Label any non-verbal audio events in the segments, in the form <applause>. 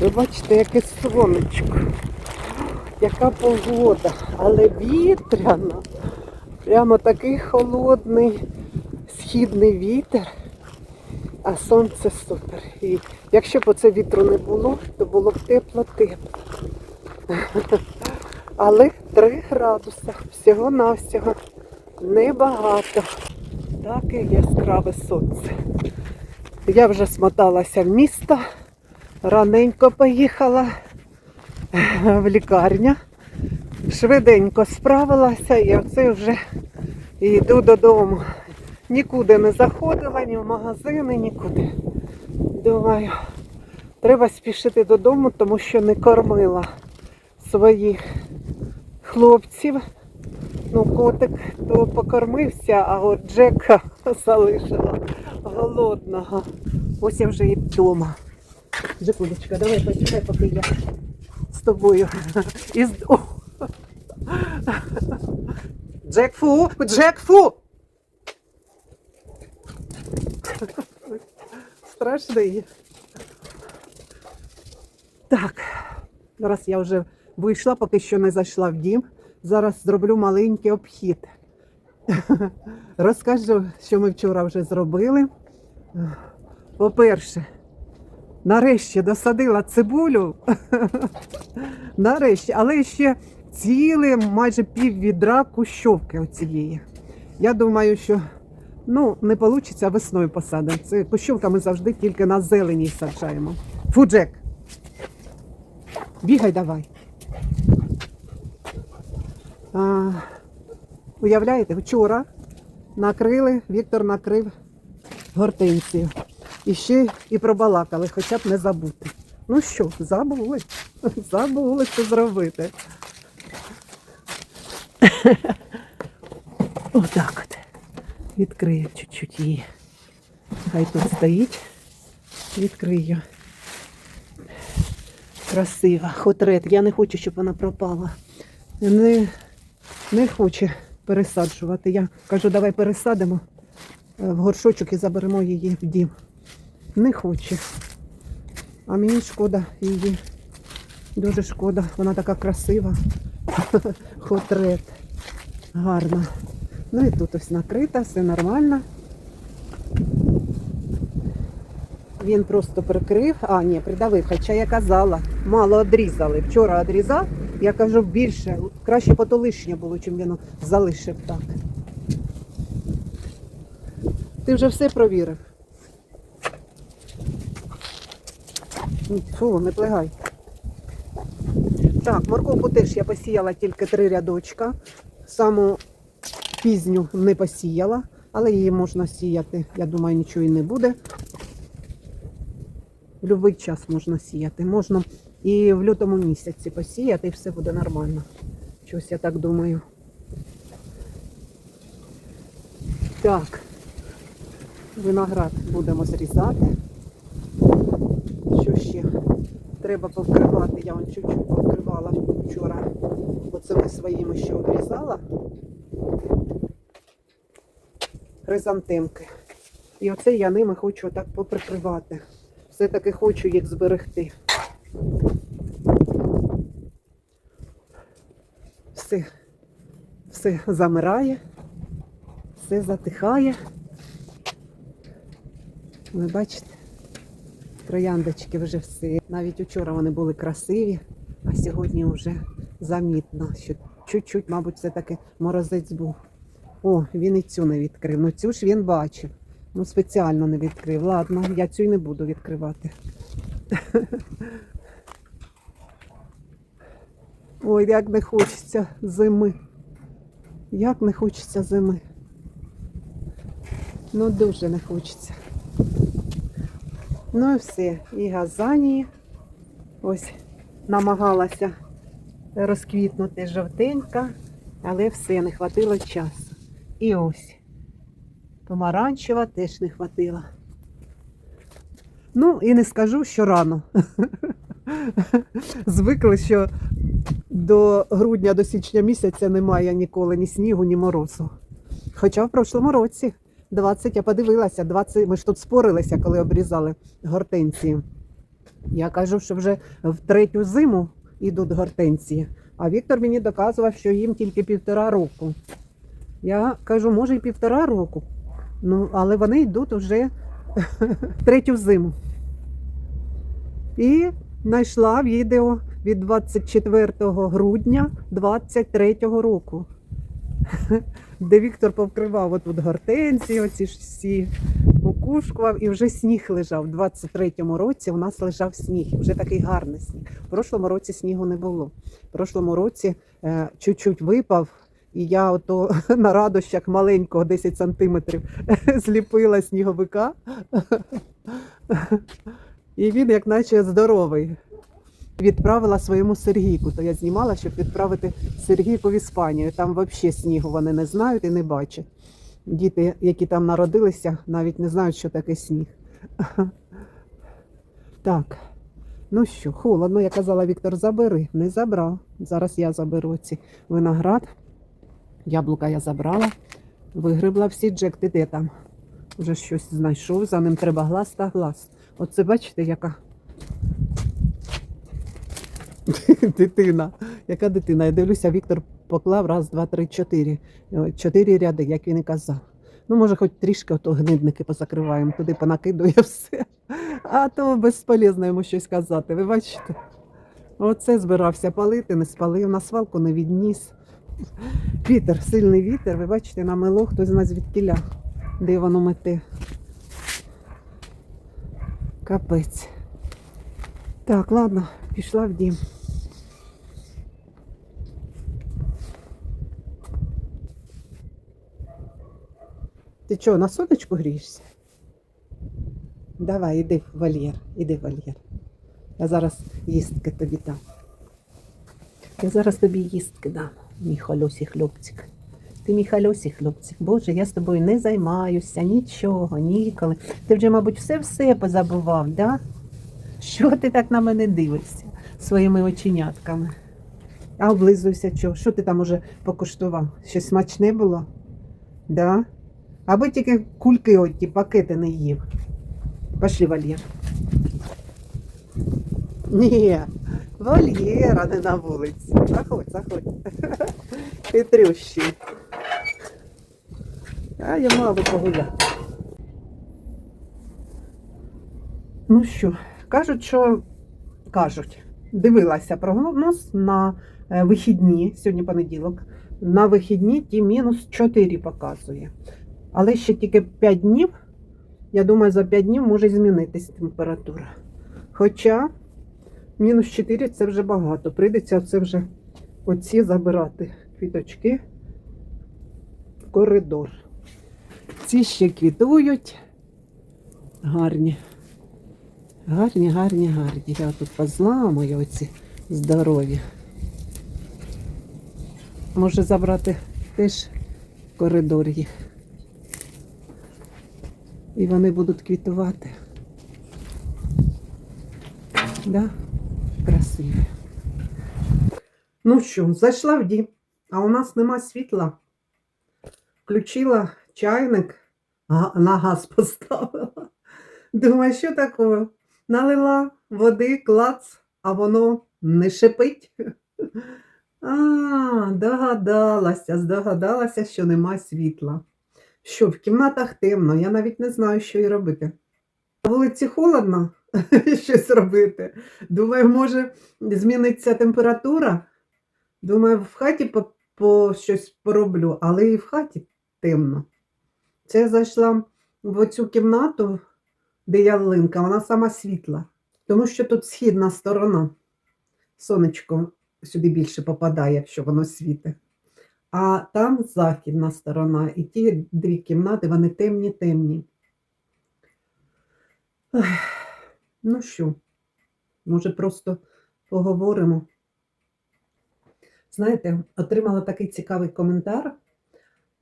Ви бачите, яке сонечко, яка погода, але вітряна. Прямо такий холодний східний вітер, а сонце супер. І якщо б оце вітру не було, то було б тепло-тепло. <laughs> Але 3 градуси всього-навсього небагато. Таке яскраве сонце. Я вже смоталася в місто, раненько поїхала в лікарню, швиденько справилася і оце вже йду додому. Нікуди не заходила, ні в магазини, нікуди. Думаю, треба спішити додому, тому що не кормила своїх хлопців. Ну, котик то покормився, а от Джека <laughs> залишила голодного. Ось я вже і вдома. Джекулечка, давай почекай, поки я з тобою. Із... О! Джек фу! Джек фу! Страшний. Так, зараз я вже вийшла, поки що не зайшла в дім. Зараз зроблю маленький обхід. Розкажу, що ми вчора вже зробили. По-перше, нарешті досадила цибулю. <laughs> нарешті, але ще ціле майже пів відра кущовки оцієї. Я думаю, що ну, не вийде весною посадимо. Це кущовка ми завжди тільки на зелені саджаємо. Фу, Джек, бігай давай. А, уявляєте, вчора накрили, Віктор накрив гортензію. І ще і пробалакали, хоча б не забути. Ну що, забули. <laughs> Забули це зробити. <laughs> Отак от. Відкрию чуть-чуть її. Хай тут стоїть. Відкрию. Красива. Хотрет. Я не хочу, щоб вона пропала. Не, не хоче пересаджувати. Я кажу, давай пересадимо е, в горшочок і заберемо її в дім. Не хоче. А мені шкода її. Дуже шкода. Вона така красива. <laughs> Хотрет. Гарна. Ну і тут ось накрита, все нормально. Він просто прикрив, а ні, придавив, хоча я казала, мало одрізали. Вчора одрізав, я кажу більше, краще по то лишнє було, чим він залишив так. Ти вже все провірив. Ні, Фу, не плигай. Так, морковку теж я посіяла тільки три рядочка. Саму пізню не посіяла, але її можна сіяти. Я думаю, нічого і не буде. В будь-який час можна сіяти. Можна і в лютому місяці посіяти, і все буде нормально. Щось я так думаю. Так, виноград будемо зрізати. Що ще? Треба повкривати. Я вон чуть-чуть повкривала вчора. Оцими своїми ще обрізала. Хризантемки. І оце я ними хочу так поприкривати. Все-таки хочу їх зберегти. Все, все замирає, все затихає. Ви бачите, трояндочки вже все. Навіть вчора вони були красиві, а сьогодні вже замітно, що чуть-чуть, мабуть, все-таки морозець був. О, він і цю не відкрив. Ну цю ж він бачив. Ну, спеціально не відкрив. Ладно, я цю й не буду відкривати. <laughs> Ой, як не хочеться зими. Як не хочеться зими. Ну, дуже не хочеться. Ну і все. І газанії. Ось намагалася розквітнути жовтенька, але все, не хватило часу. І ось. Помаранчева теж не хватило. Ну, і не скажу, що рано. <laughs> Звикли, що до грудня, до січня місяця немає ніколи ні снігу, ні морозу. Хоча в прошлому році 20, я подивилася, 20, ми ж тут спорилися, коли обрізали гортензії. Я кажу, що вже в третю зиму йдуть гортензії, а Віктор мені доказував, що їм тільки півтора року. Я кажу, може, і півтора року. Ну, але вони йдуть вже <laughs> третю зиму. І знайшла відео від 24 грудня 23 року, <laughs> де Віктор повкривав отут гортензії, оці ж всі покушкував, і вже сніг лежав. У 23-му році у нас лежав сніг, вже такий гарний сніг. В прошлому році снігу не було. В прошлому році е, чуть-чуть випав, і я ото <laughs> на радощах маленького 10 сантиметрів <laughs> зліпила сніговика. <laughs> І він, як наче здоровий, відправила своєму Сергійку. То я знімала, щоб відправити Сергійку в Іспанію. Там взагалі снігу вони не знають і не бачать. Діти, які там народилися, навіть не знають, що таке сніг. <laughs> Так, ну що, холодно, я казала, Віктор, забери. Не забрав. Зараз я заберу ці виноград. Яблука я забрала. Вигребла всі Джек, ти де там? Вже щось знайшов, за ним треба глаз та глаз. Оце бачите, яка <laughs> дитина. Яка дитина? Я дивлюся, Віктор поклав раз, два, три, чотири. Е, Чотири ряди, як він і казав. Ну, може, хоч трішки ото гнидники позакриваємо, туди понакидує <laughs> все. А то безполезно йому щось казати. Ви бачите? Оце збирався палити, не спалив, на свалку не відніс. Вітер, сильний вітер, ви бачите, намело хтось з нас звідкіля, де воно мете. Капець. Так, ладно, пішла в дім. Ти чого, на сонечку грієшся? Давай, іди в вольєр, іди в вольєр. Я зараз їстки тобі дам. Я зараз тобі їстки дам, мій хальосі хлопчик. Ти мій хальосі хлопчик. Боже, я з тобою не займаюся, нічого, ніколи. Ти вже, мабуть, все-все позабував, да? Що ти так на мене дивишся своїми оченятками? А облизуйся чого? Що ти там уже покуштував? Щось смачне було? Да? Аби тільки кульки оті пакети не їв. Пошли, Вальєр. Ні, вольєр, а не на вулиці. Заходь, заходь. <laughs> Хитрющий. А я мала би погуляти. Ну що, кажуть, що кажуть, дивилася прогноз на е, вихідні, сьогодні понеділок, на вихідні ті мінус 4 показує. Але ще тільки 5 днів, я думаю, за 5 днів може змінитись температура. Хоча мінус 4 це вже багато. Прийдеться це вже оці забирати квіточки в коридор. Ці ще квітують. Гарні. Гарні, гарні, гарні. Я тут позламую оці здорові. Може забрати теж в коридор їх. І вони будуть квітувати. Да? Красиві. Ну що, зайшла в дім, а у нас нема світла. Включила чайник, га- на газ поставила. Думаю, що такого? Налила води, клац, а воно не шипить. А, догадалася, здогадалася, що нема світла. Що, в кімнатах темно, я навіть не знаю, що і робити. На вулиці холодно <laughs> щось робити. Думаю, може зміниться температура. Думаю, в хаті по, по щось пороблю, але і в хаті темно. Це я зайшла в оцю кімнату, де ялинка, вона сама світла, тому що тут східна сторона. Сонечко сюди більше попадає, якщо воно світить. А там західна сторона, і ті дві кімнати, вони темні-темні. Ну що, може, просто поговоримо. Знаєте, отримала такий цікавий коментар,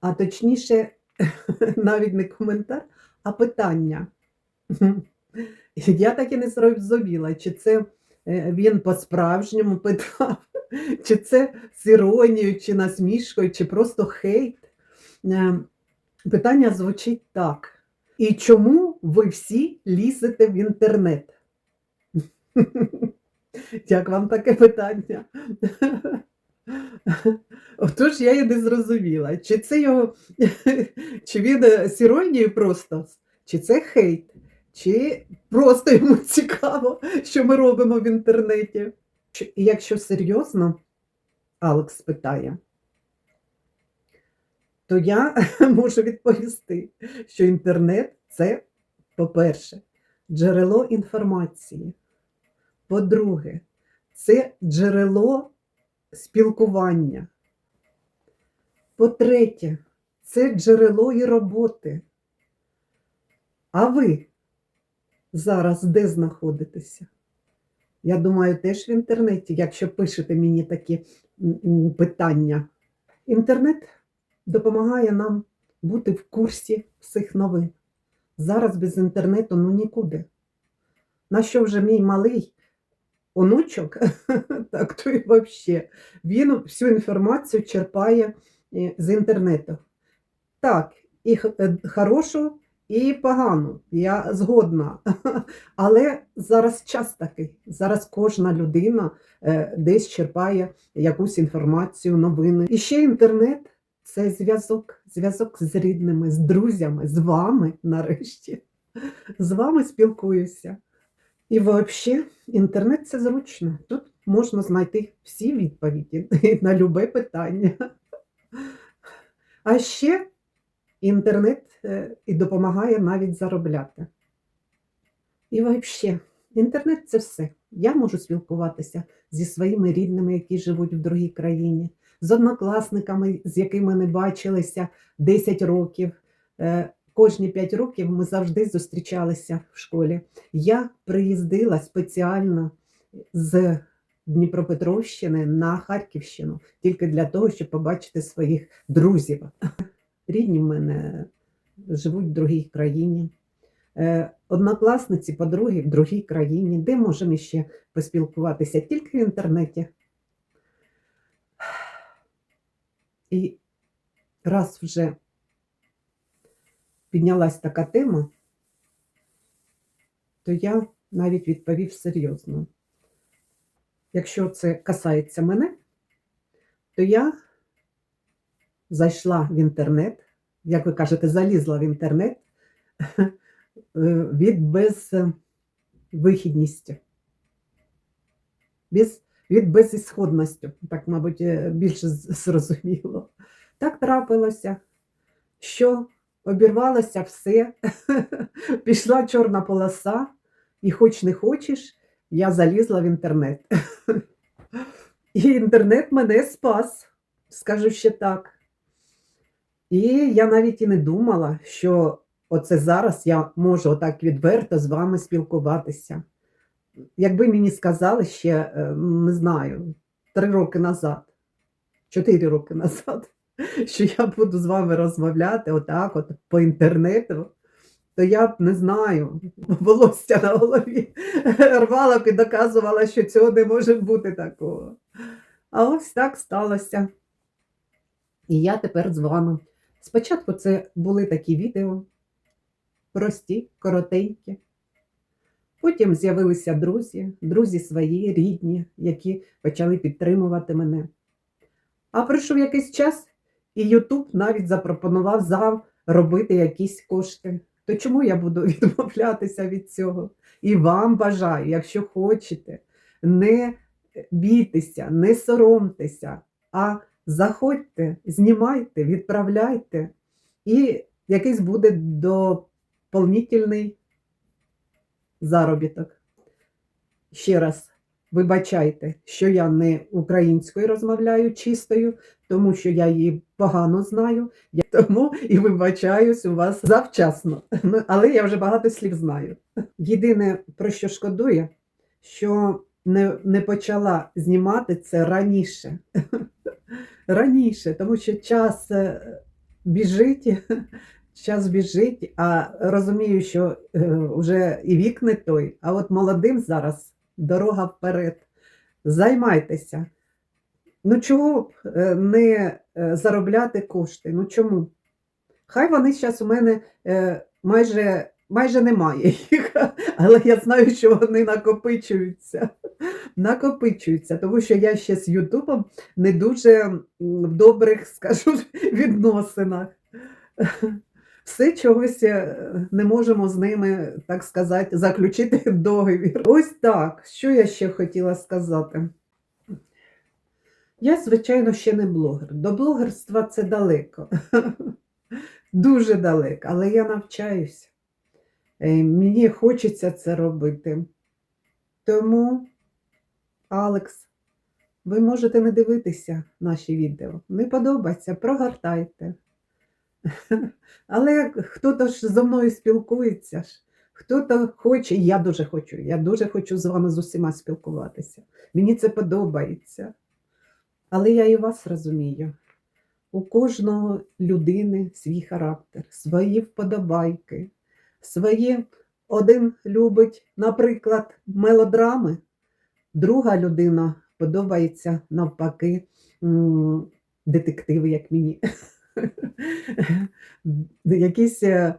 а точніше, <laughs> навіть не коментар, а питання. <laughs> Я так і не зрозуміла, чи це е, він по-справжньому <laughs> питав, чи це з іронією, чи насмішкою, чи просто хейт. Е, Питання звучить так. І чому ви всі лізете в інтернет? <laughs> Як вам таке питання? Отож я і не зрозуміла, чи це його, <laughs> чи він е, з іронією просто, чи це хейт, чи просто йому цікаво, що ми робимо в інтернеті. Якщо серйозно, Алекс питає, то я <laughs> можу відповісти, що інтернет це, по-перше, джерело інформації. По-друге, це джерело спілкування. По-третє, це джерело і роботи. А ви зараз де знаходитеся? Я думаю, теж в інтернеті, якщо пишете мені такі питання. Інтернет допомагає нам бути в курсі всіх новин. Зараз без інтернету ну нікуди. На що вже мій малий онучок, <laughs> так то і взагалі, він всю інформацію черпає е, з інтернету. Так, і е, хорошу, і погану, я згодна. <laughs> Але зараз час такий. Зараз кожна людина е, десь черпає якусь інформацію, новини. І ще інтернет це зв'язок, зв'язок з рідними, з друзями, з вами нарешті. З вами спілкуюся. І взагалі, інтернет це зручно. Тут можна знайти всі відповіді <laughs> на любе питання. А ще інтернет е, і допомагає навіть заробляти. І взагалі, інтернет це все. Я можу спілкуватися зі своїми рідними, які живуть в другій країні, з однокласниками, з якими не бачилися 10 років. Е, Кожні 5 років ми завжди зустрічалися в школі. Я приїздила спеціально з Дніпропетровщини на Харківщину тільки для того, щоб побачити своїх друзів. Рідні в мене живуть в другій країні. Е, Однокласниці, подруги в другій країні. Де можемо ще поспілкуватися? Тільки в інтернеті. І раз вже піднялась така тема, то я навіть відповів серйозно. Якщо це касається мене, то я зайшла в інтернет, як ви кажете, залізла в інтернет <laughs> е, від безвихідності, без, від безісходності, так, мабуть, е, більше зрозуміло. Так трапилося, що обірвалося все, <laughs> пішла чорна полоса, і хоч не хочеш, я залізла в інтернет. <laughs> І інтернет мене спас, скажу ще так. І я навіть і не думала, що оце зараз я можу отак відверто з вами спілкуватися. Якби мені сказали ще, е, не знаю, три роки назад, чотири роки назад, <laughs> що я буду з вами розмовляти отак, от по інтернету, то я б не знаю, <laughs> волосся на голові <laughs> рвала б і доказувала, що цього не може бути такого. А ось так сталося. І я тепер з вами. Спочатку це були такі відео, прості, коротенькі. Потім з'явилися друзі, друзі свої, рідні, які почали підтримувати мене. А пройшов якийсь час, і Ютуб навіть запропонував зав робити якісь кошти. То чому я буду <laughs> відмовлятися від цього? І вам бажаю, якщо хочете, не бійтеся, не соромтеся, а заходьте, знімайте, відправляйте, і якийсь буде доповнительний заробіток. Ще раз вибачайте, що я не українською розмовляю чистою, тому що я її погано знаю, я тому і вибачаюсь у вас завчасно. Ну, Але я вже багато слів знаю. Єдине, про що шкодую, що не, не почала знімати це раніше. Раніше, тому що час е, біжить, <laughs> час біжить, а розумію, що е, вже і вік не той, а от молодим зараз дорога вперед. Займайтеся. Ну чого б е, не заробляти кошти? Ну чому? Хай вони зараз у мене майже, майже немає їх, Але я знаю, що вони накопичуються. Накопичуються, тому що я ще з Ютубом не дуже в добрих, скажу, <laughs> відносинах. Все чогось е, не можемо з ними, так сказати, заключити <laughs> договір. Ось так. Що я ще хотіла сказати? Я, звичайно, ще не блогер. До блогерства це далеко. <laughs> Дуже далеко, але я навчаюся. Е, Мені хочеться це робити. Тому, Алекс, ви можете не дивитися наші відео. Не подобається, прогортайте. <laughs> Але хто-то ж зі мною спілкується хто-то хоче, я дуже хочу, я дуже хочу з вами з усіма спілкуватися. Мені це подобається. Але я і вас розумію. У кожного людини свій характер, свої вподобайки, свої один любить, наприклад, мелодрами, друга людина подобається навпаки детективи, як мені. <laughs> Якісь е,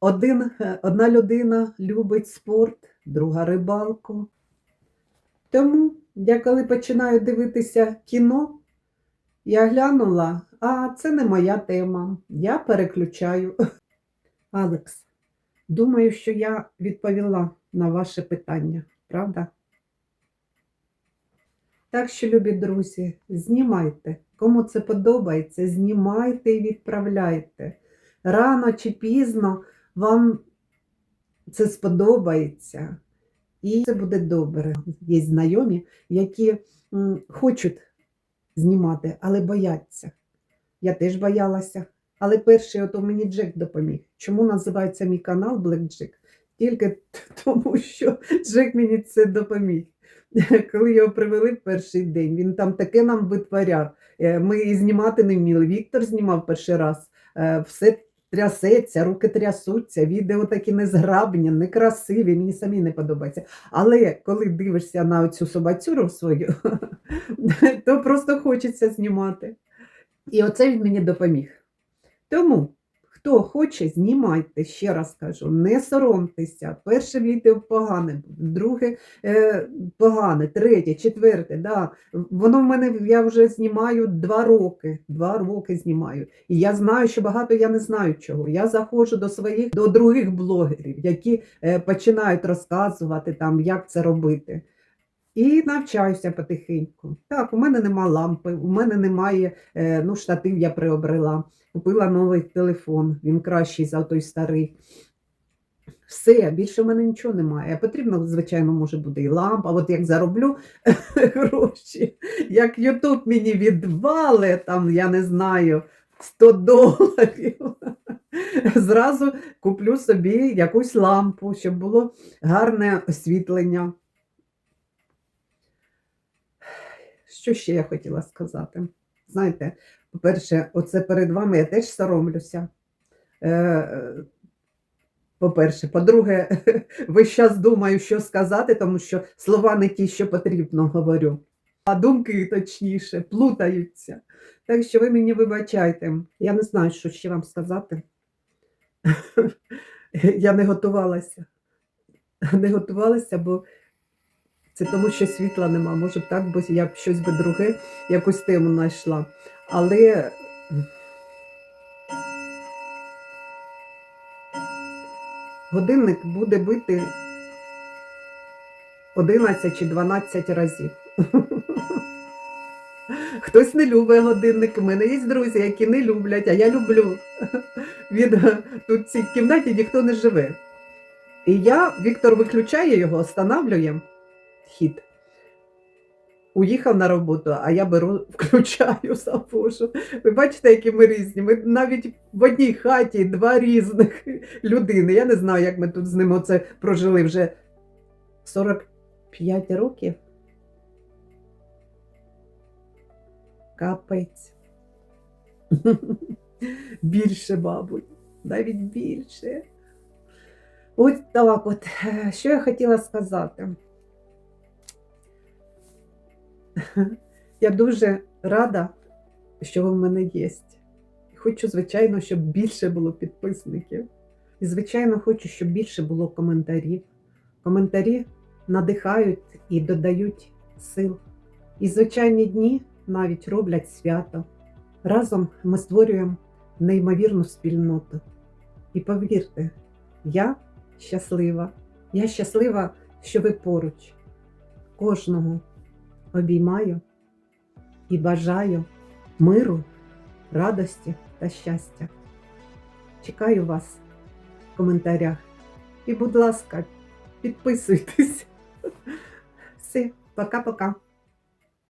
один, е, одна людина любить спорт, друга рибалку. Тому я коли починаю дивитися кіно, я глянула, а це не моя тема. Я переключаю. <laughs> Алекс, думаю, що я відповіла на ваше питання, правда? Так що, любі друзі, знімайте. Кому це подобається, знімайте і відправляйте. Рано чи пізно вам це сподобається. І це буде добре. Є знайомі, які хочуть знімати, але бояться. Я теж боялася. Але перший ото мені Джек допоміг. Чому називається мій канал Black Jack? Тільки <laughs> тому, що Джек мені це допоміг. <laughs> Коли його привели в перший день, він там таке нам витворяв. Е, Ми і знімати не вміли. Віктор знімав перший раз. Е, Все трясеться, руки трясуться, відео такі незграбні, некрасиві, мені самі не подобається. Але коли дивишся на цю собацюру свою, <laughs> то просто хочеться знімати. І оце він мені допоміг. Тому, хто хоче, знімайте, ще раз кажу, не соромтеся. Перше відео погане, друге е, погане, третє, четверте. Да. Воно в мене я вже знімаю два роки. Два роки знімаю. І я знаю, що багато я не знаю чого. Я заходжу до своїх, до других блогерів, які е, починають розказувати там, як це робити. І навчаюся потихеньку. Так, у мене нема лампи, у мене немає, е, ну, штатив я приобрела. Купила новий телефон, він кращий за той старий. Все, більше в мене нічого немає. Потрібно, звичайно, може буде і лампа. От як зароблю <laughs> гроші, як Ютуб мені відвали, там, я не знаю, 100 доларів. <laughs> Зразу куплю собі якусь лампу, щоб було гарне освітлення. Що ще я хотіла сказати? Знаєте, по-перше, оце перед вами я теж соромлюся. Е, По-перше, по-друге, <laughs> весь час думаю, що сказати, тому що слова не ті, що потрібно говорю, а думки точніше плутаються. Так що ви мені вибачайте. Я не знаю, що ще вам сказати. <laughs> Я не готувалася. Не готувалася, бо це тому, що світла нема. Може б так, бо я б щось би друге, якусь тему знайшла. Але годинник буде бити 11 чи 12 разів. <laughs> Хтось не любить годинник. У мене є друзі, які не люблять, а я люблю. <laughs> Він тут в цій кімнаті ніхто не живе. І я, Віктор виключає його, останавлює хід. Уїхав на роботу, а я беру, <laughs> включаю, завожу. Ви бачите, які ми різні. Ми навіть в одній хаті два різних людини. Я не знаю, як ми тут з ним оце прожили вже 45 років. Капець. <laughs> Більше, мабуть, навіть більше. Ось так от. Що я хотіла сказати? Я дуже рада, що ви в мене є. Хочу, звичайно, щоб більше було підписників. І, звичайно, хочу, щоб більше було коментарів. Коментарі надихають і додають сил. І звичайні дні навіть роблять свято. Разом ми створюємо неймовірну спільноту. І повірте, я щаслива. Я щаслива, що ви поруч. Кожного обіймаю і бажаю миру, радості та щастя. Чекаю вас в коментарях. І, будь ласка, підписуйтесь. <laughs> Все, пока-пока.